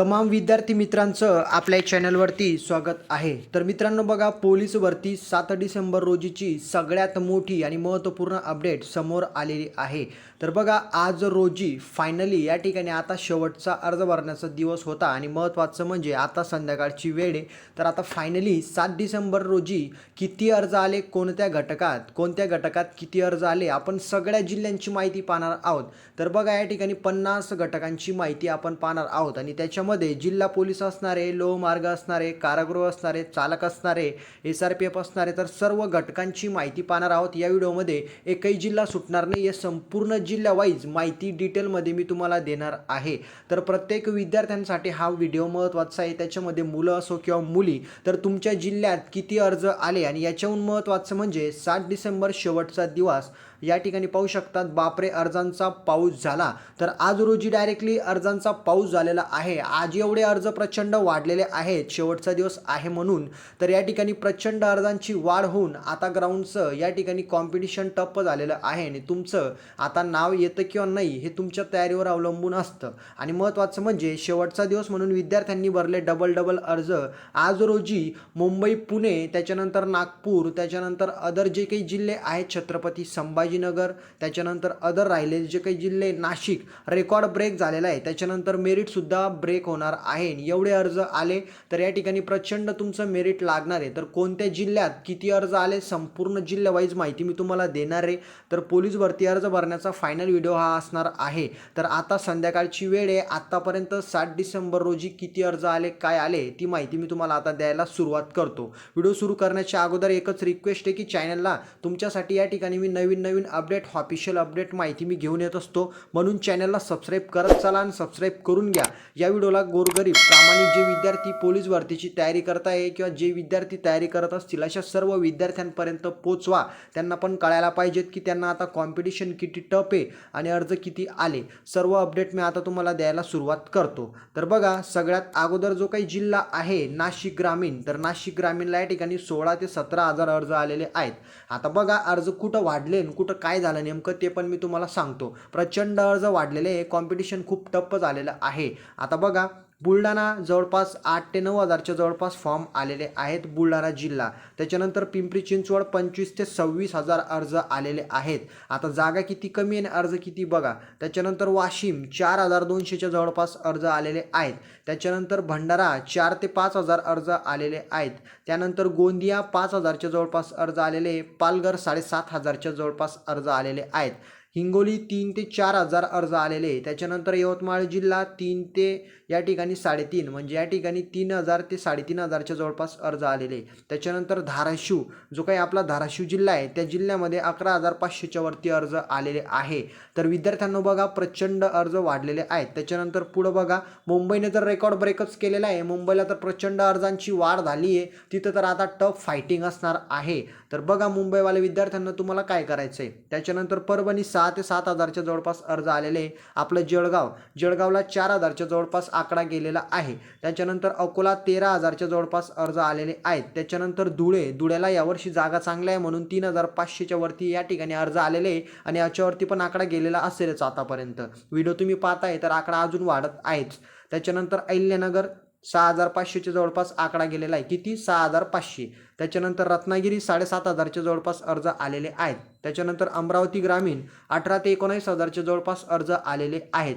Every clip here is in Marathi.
तमाम विद्यार्थी मित्रांचं आपल्या चॅनलवरती स्वागत आहे. तर मित्रांनो बघा पोलीस भरती सात डिसेंबर रोजीची सगळ्यात मोठी आणि महत्त्वपूर्ण अपडेट समोर आलेली आहे. तर बघा आज रोजी फायनली या ठिकाणी आता शेवटचा अर्ज भरण्याचा दिवस होता आणि महत्त्वाचं म्हणजे आता संध्याकाळची वेळ आहे. तर आता फायनली सात डिसेंबर रोजी किती अर्ज आले कोणत्या घटकात कोणत्या घटकात किती अर्ज आले आपण सगळ्या जिल्ह्यांची माहिती पाहणार आहोत. तर बघा या ठिकाणी पन्नास घटकांची माहिती आपण पाहणार आहोत आणि यामध्ये जिल्हा पोलीस असणारे लोहमार्ग असणारे कारागृह असणारे चालक असणारे एस आर पी एफ असणारे तर सर्व घटकांची माहिती पाहणार आहोत. या व्हिडिओमध्ये एकही जिल्हा सुटणार नाही या संपूर्ण जिल्हा वाईज माहिती डिटेलमध्ये मी तुम्हाला देणार आहे. तर प्रत्येक विद्यार्थ्यांसाठी हा व्हिडिओ महत्त्वाचा आहे. त्याच्यामध्ये मुलं असो किंवा मुली तर तुमच्या जिल्ह्यात किती अर्ज आले आणि याच्याहून महत्त्वाचं म्हणजे सात डिसेंबर शेवटचा दिवस. या ठिकाणी पाहू शकतात बापरे अर्जांचा पाऊस झाला. तर आज रोजी डायरेक्टली अर्जांचा पाऊस झालेला आहे. आज एवढे अर्ज प्रचंड वाढलेले आहेत शेवटचा दिवस आहे म्हणून. तर या ठिकाणी प्रचंड अर्जांची वाढ होऊन आता ग्राउंडचं या ठिकाणी कॉम्पिटिशन टप्प झालेलं आहे आणि तुमचं आता नाव येतं किंवा नाही हे तुमच्या तयारीवर अवलंबून असतं. आणि महत्त्वाचं म्हणजे शेवटचा दिवस म्हणून विद्यार्थ्यांनी भरले डबल डबल अर्ज. आज रोजी मुंबई पुणे त्याच्यानंतर नागपूर त्याच्यानंतर अदर जे काही जिल्हे आहेत छत्रपती संभाजीनगर त्याच्यानंतर अदर राहिलेले जे काही जिल्हे नाशिक रेकॉर्ड ब्रेक झालेला आहे. त्याच्यानंतर मेरिटसुद्धा ब्रेक होणार आहे. आणि एवढे अर्ज आले तर या ठिकाणी प्रचंड तुमचं मेरिट लागणार आहे. तर कोणत्या जिल्ह्यात किती अर्ज आले संपूर्ण जिल्ह्यावाईज माहिती मी तुम्हाला देणार आहे. तर पोलीस भरती अर्ज भरण्याचा फायनल व्हिडिओ हा असणार आहे. तर आता संध्याकाळची वेळ आहे. आत्तापर्यंत सात डिसेंबर रोजी किती अर्ज आले काय आले ती माहिती मी तुम्हाला आता द्यायला सुरुवात करतो. व्हिडिओ सुरू करण्याच्या अगोदर एकच रिक्वेस्ट आहे की चॅनलला तुमच्यासाठी या ठिकाणी मी नवीन नवीन अपडेट ऑफिशियल अपडेट माहिती मी घेऊन येत असतो. म्हणून चॅनलला सबस्क्राईब करत चला आणि सबस्क्राईब करून घ्या. या व्हिडिओला गोरगरीब प्रामाणिक जे विद्यार्थी पोलीस भरतीची तयारी करत आहे किंवा जे विद्यार्थी तयारी करत असतील अशा सर्व विद्यार्थ्यांपर्यंत पोचवा. त्यांना पण कळायला पाहिजेत की त्यांना आता कॉम्पिटिशन किती टप आहे आणि अर्ज किती आले. सर्व अपडेट मी आता तुम्हाला द्यायला सुरुवात करतो. तर बघा सगळ्यात अगोदर जो काही जिल्हा आहे नाशिक ग्रामीण. तर नाशिक ग्रामीणला या ठिकाणी सोळा ते सतरा हजार अर्ज आलेले आहेत. आता बघा अर्ज कुठं वाढले आणि कुठं काय झालं नेमकं ते पण मी तुम्हाला सांगतो. प्रचंड अर्ज वाढलेले आहे कॉम्पिटिशन खूप टप्प झालेलं आहे. आता बघा बुलढाणा जवळपास आठ ते नऊ हजारच्या जवळपास फॉर्म आलेले आहेत बुलढाणा जिल्हा. त्याच्यानंतर पिंपरी चिंचवड पंचवीस ते सव्वीस हजार अर्ज आलेले आहेत. आता जागा किती कमी आणि अर्ज किती बघा. त्याच्यानंतर वाशिम चार हजार दोनशेच्या जवळपास अर्ज आलेले आहेत. त्याच्यानंतर भंडारा चार ते पाच हजार अर्ज आलेले आहेत. त्यानंतर गोंदिया पाच हजारच्या जवळपास अर्ज आलेले पालघर साडेसात हजारच्या जवळपास अर्ज आलेले आहेत. हिंगोली तीन ते चार हजार अर्ज आलेले. त्याच्यानंतर यवतमाळ जिल्हा तीन ते या ठिकाणी साडेतीन म्हणजे या ठिकाणी तीन हजार ते साडेतीन हजारच्या जवळपास अर्ज आलेले त्याच्यानंतर धाराशिव जो काही आपला धाराशिव जिल्हा आहे त्या जिल्ह्यामध्ये अकरा हजार पाचशेच्या वरती अर्ज आलेले आहे. तर विद्यार्थ्यांना बघा प्रचंड अर्ज वाढलेले आहेत. त्याच्यानंतर पुढं बघा मुंबईने तर रेकॉर्ड ब्रेकच केलेला आहे मुंबईला तर प्रचंड अर्जांची वाढ झाली आहे. तिथं तर आता टफ फायटिंग असणार आहे. तर बघा मुंबईवाल्या विद्यार्थ्यांना तुम्हाला काय करायचं आहे त्याच्यानंतर परभणी सहा ते सात हजारच्या जवळपास अर्ज आलेले आपलं जळगाव जळगावला चार हजारच्या जवळपास आकडा गेलेला आहे. त्याच्यानंतर अकोला तेरा हजारच्या जवळपास अर्ज आलेले आहेत. त्याच्यानंतर धुळे धुळ्याला यावर्षी जागा चांगल्या आहे म्हणून तीन हजार पाचशेच्या वरती या ठिकाणी अर्ज आलेले आहे आणि याच्यावरती पण आकडा गेलेला असेलच आतापर्यंत. व्हिडिओ तुम्ही पाहताय तर आकडा अजून वाढत आहेच त्याच्यानंतर अहिल्यानगर सहा हजार पाचशेच्या जवळपास आकडा गेलेला आहे. किती? सहा हजार पाचशे. त्याच्यानंतर रत्नागिरी साडेसात हजारच्या जवळपास अर्ज आलेले आहेत. त्याच्यानंतर अमरावती ग्रामीण अठरा ते एकोणावीस हजारच्या जवळपास अर्ज आलेले आहेत.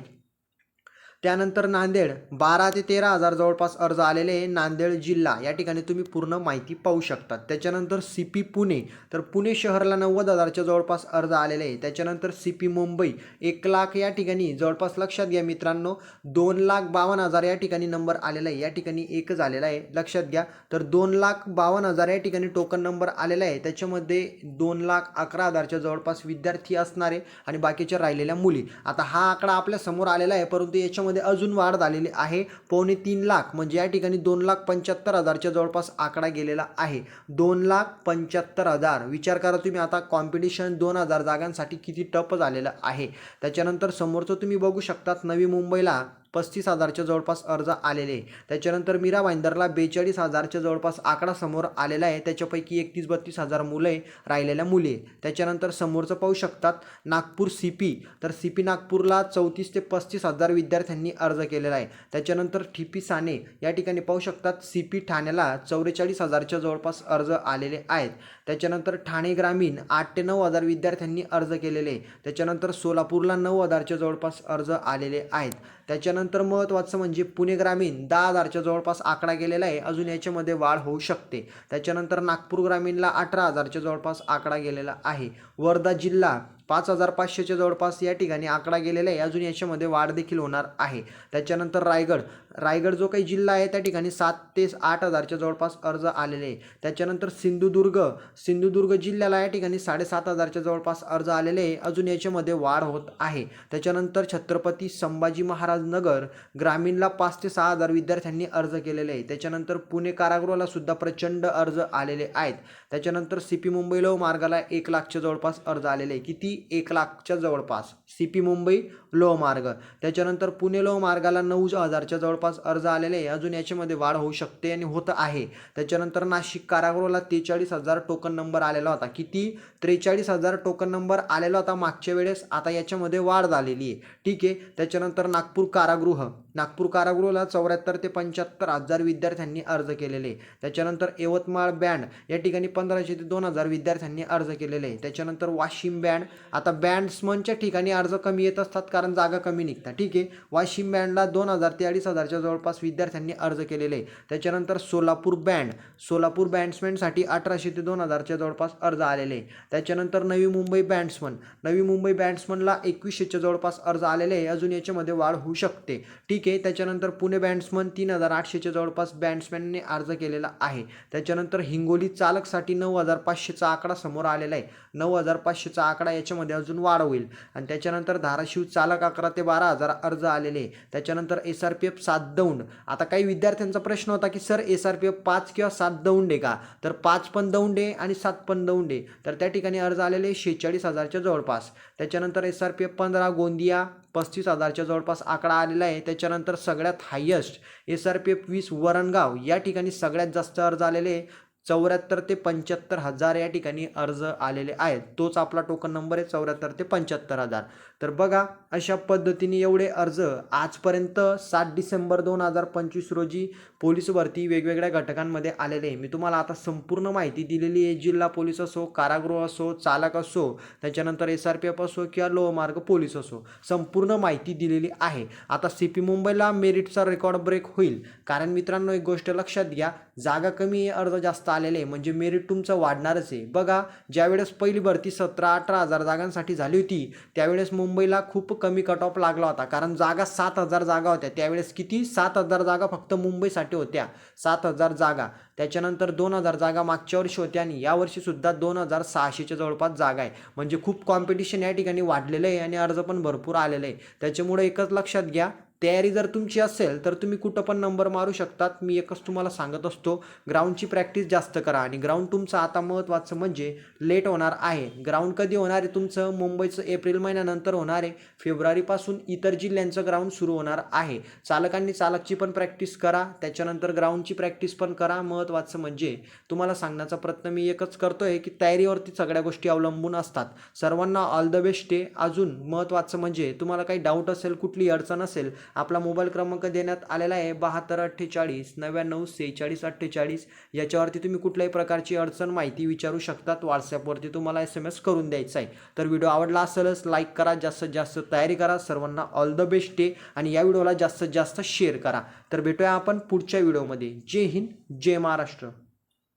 त्यानंतर नांदेड. बारा ते तेरा हजार जवळपास अर्ज आलेले आहे नांदेड जिल्हा. या ठिकाणी तुम्ही पूर्ण माहिती पाहू शकता. त्याच्यानंतर सी पी पुणे. तर पुणे शहराला नव्वद हजारच्या जवळपास अर्ज आलेले आहे त्याच्यानंतर सी पी मुंबई. एक लाख या ठिकाणी जवळपास लक्षात घ्या मित्रांनो. दोन लाख बावन्न हजार या ठिकाणी नंबर आलेला आहे. या ठिकाणी एकच आलेला आहे. लक्षात घ्या. तर दोन लाख बावन्न हजार या ठिकाणी टोकन नंबर आलेला आहे. त्याच्यामध्ये दोन लाख अकरा हजारच्या जवळपास विद्यार्थी असणारे आणि बाकीच्या राहिलेल्या मुली. आता हा आकडा आपल्यासमोर आलेला आहे. परंतु याच्यामध्ये मध्ये अजून वाढ झालेली आहे. पावणे तीन लाख म्हणजे या ठिकाणी दोन लाख पंच्याहत्तर हजारच्या जवळपास आकडा गेलेला आहे. दोन लाख पंच्याहत्तर हजार. विचार करा तुम्ही आता कॉम्पिटिशन दोन हजार जागांसाठी किती टप झालेलं आहे. त्याच्यानंतर समोरचं तुम्ही बघू शकतात नवी मुंबईला पस्तीस हजारच्या जवळपास अर्ज आलेले आहे. त्याच्यानंतर मीरा भाईंदरला बेचाळीस हजारच्या जवळपास आकडा समोर आलेला आहे. त्याच्यापैकी एकतीस बत्तीस हजार मुलं आहे राहिलेल्या मुले त्याच्यानंतर समोरचं पाहू शकतात नागपूर सी पी तर सी पी नागपूरला चौतीस ते पस्तीस हजार विद्यार्थ्यांनी अर्ज केलेला आहे. त्याच्यानंतर ठिपी साने या ठिकाणी पाहू शकतात सी पी ठाण्याला चौवेचाळीस हजारच्या जवळपास अर्ज आलेले आहेत. त्याच्यानंतर ठाणे ग्रामीण आठ ते नऊ हजार विद्यार्थ्यांनी अर्ज केलेले. आहे त्याच्यानंतर सोलापूरला नऊ हजारच्या जवळपास अर्ज आलेले आहेत. त्याच्यानंतर महत्त्वाचं म्हणजे पुणे ग्रामीण दहा हजारच्या जवळपास आकडा गेलेला आहे. अजून याच्यामध्ये वाढ होऊ शकते. त्याच्यानंतर नागपूर ग्रामीणला अठरा हजारच्या जवळपास आकडा गेलेला आहे. वर्धा जिल्हा पाच हजार पाचशेच्या जवळपास या ठिकाणी आकडा गेलेला आहे. अजून याच्यामध्ये वाढ देखील होणार आहे. त्याच्यानंतर रायगड. रायगड जो काही जिल्हा आहे त्या ठिकाणी सात ते आठ हजारच्या जवळपास अर्ज आलेले आहे त्याच्यानंतर सिंधुदुर्ग. सिंधुदुर्ग जिल्ह्याला या ठिकाणी साडेसात हजारच्या जवळपास अर्ज आलेले आहे. अजून याच्यामध्ये वाढ होत आहे. त्याच्यानंतर छत्रपती संभाजी महाराज नगर ग्रामीणला पाच ते सहा हजार विद्यार्थ्यांनी अर्ज केलेले आहे. त्याच्यानंतर पुणे कारागृहाला सुद्धा प्रचंड अर्ज आलेले आहेत. त्याच्यानंतर सी पी मुंबई लो मार्गाला एक लाखच्या जवळपास अर्ज आलेले आहे. किती एक लाखच्या जवळपास. सी पी मुंबई लोहमार्ग. त्याच्यानंतर पुणे लोहमार्गाला नऊ हजारच्या जवळपास अर्ज आलेले आहे. अजून याच्यामध्ये वाढ होऊ शकते आणि होत आहे. त्याच्यानंतर नाशिक कारागृहाला त्रेचाळीस हजार टोकन नंबर आलेला होता. किती? त्रेचाळीस हजार टोकन नंबर आलेला होता मागच्या वेळेस. आता याच्यामध्ये वाढ झालेली आहे. ठीक आहे. त्याच्यानंतर नागपूर कारागृह. नागपूर कारागृहाला चौऱ्याहत्तर ते पंच्याहत्तर हजार विद्यार्थ्यांनी अर्ज केलेले आहे. त्याच्यानंतर यवतमाळ बँड. या ठिकाणी पंधराशे ते दोन हजार विद्यार्थ्यांनी अर्ज केलेले आहे. त्याच्यानंतर वाशिम बँड. आता बँड्समनच्या ठिकाणी अर्ज कमी येत असतात कारण जागा कमी निघतात. ठीक आहे. वाशिम बँडला दोन हजार ते अडीच हजारच्या जवळपास विद्यार्थ्यांनी अर्ज केलेले आहे त्याच्यानंतर सोलापूर बँड सोलापूर बँड्समॅनसाठी अठराशे ते दोन हजारच्या जवळपास अर्ज आलेले आहे त्याच्यानंतर नवी मुंबई बँड्समन नवी मुंबई बँड्समनला एकवीसशेच्या जवळपास अर्ज आलेले आहे. अजून याच्यामध्ये वाढ होऊ शकते. ठीक आहे. त्याच्यानंतर पुणे बँड्समन तीन हजार आठशेच्या जवळपास बँड्समॅनने अर्ज केलेला आहे. त्याच्यानंतर हिंगोली चालकसाठी नऊ हजार पाचशेचा आकडा समोर आलेला आहे. नऊ हजार पाचशेचा आकडा याच्यामध्ये अजून वाढ होईल. आणि त्याच्यानंतर धाराशिव चालक अकरा ते बारा हजार अर्ज आलेले आहे. त्याच्यानंतर एस आर पी एफ सात दौंड. आता काही विद्यार्थ्यांचा प्रश्न होता की sir S R P F पाच किंवा सात दौंड आहे का? तर पाच पण दौंड आहे आणि सात पण दौंड आहे. तर त्या ठिकाणी अर्ज आलेले शेहेचाळीस हजारच्या जवळपास. त्याच्यानंतर एस आर पी एफ पंधरा गोंदिया पस्तीस हजारच्या जवळपास आकडा आलेला आहे. त्याच्यानंतर सगळ्यात highest S R P F वीस वरणगाव या ठिकाणी सगळ्यात जास्त अर्ज आलेले चौऱ्याहत्तर ते पंच्याहत्तर हजार या ठिकाणी अर्ज आलेले आहेत. तोच आपला टोकन नंबर आहे चौऱ्याहत्तर ते पंच्याहत्तर हजार. तर बघा अशा पद्धतीने एवढे अर्ज आजपर्यंत सात डिसेंबर दोन हजार पंचवीस रोजी पोलीस भरती वेगवेगळ्या घटकांमध्ये आलेले आहे. मी तुम्हाला आता संपूर्ण माहिती दिलेली आहे. जिल्हा पोलीस असो कारागृह असो चालक असो त्याच्यानंतर एस आर पी एफ असो किंवा लोहमार्ग पोलीस असो संपूर्ण माहिती दिलेली आहे. आता सी पी मुंबईला मेरिटचा रेकॉर्ड ब्रेक होईल. कारण मित्रांनो एक गोष्ट लक्षात घ्या जागा कमी आहे अर्ज जास्त आलेले आहे. म्हणजे मेरिट तुमचं वाढणारच आहे. बघा ज्यावेळेस पहिली भरती सतरा अठरा हजार जागांसाठी झाली होती त्यावेळेस मुंबईला खूप कमी कट ऑफ लागला होता. कारण जागा सात हजार जागा होत्या. त्यावेळेस किती? सात हजार जागा फक्त मुंबईसाठी होत्या. सात हजार जागा. त्याच्यानंतर दोन हजार जागा मागच्या वर्षी होत्या आणि यावर्षीसुद्धा दोन हजार सहाशेच्या जवळपास जागा आहे. म्हणजे खूप कॉम्पिटिशन या ठिकाणी वाढलेलं आहे आणि अर्ज पण भरपूर आलेलं आहे. त्याच्यामुळे एकच लक्षात घ्या तयारी जर तुमची असेल तर तुम्ही कुठं पण नंबर मारू शकतात. मी एकच तुम्हाला सांगत असतो ग्राउंडची प्रॅक्टिस जास्त करा. आणि ग्राउंड तुमचं आता महत्त्वाचं म्हणजे लेट होणार आहे. ग्राउंड कधी होणार आहे? तुमचं मुंबईचं एप्रिल महिन्यानंतर होणार आहे. फेब्रुवारीपासून इतर जिल्ह्यांचं ग्राउंड सुरू होणार आहे. चालकांनी चालकची पण प्रॅक्टिस करा. त्याच्यानंतर ग्राउंडची प्रॅक्टिस पण करा. महत्त्वाचं म्हणजे तुम्हाला सांगण्याचा प्रयत्न मी एकच करतो आहे की तयारीवरती सगळ्या गोष्टी अवलंबून असतात. सर्वांना ऑल द बेस्ट आहे. अजून महत्त्वाचं म्हणजे तुम्हाला काही डाऊट असेल कुठली अडचण असेल आपला मोबाईल क्रमांक देण्यात आलेला आहे बहात्तर अठ्ठेचाळीस नव्याण्णव सेहेचाळीस अठ्ठेचाळीस. याच्यावरती तुम्ही कुठल्याही प्रकारची अडचण माहिती विचारू शकतात. व्हॉट्सॲपवरती तुम्हाला एस एम एस करून द्यायचा आहे. तर व्हिडिओ आवडला असेलच लाईक करा जास्तीत जास्त तयारी करा. सर्वांना ऑल द बेस्ट डे आणि या व्हिडिओला जास्तीत जास्त शेअर करा. तर भेटूया आपण पुढच्या व्हिडिओमध्ये. जय हिंद जय महाराष्ट्र.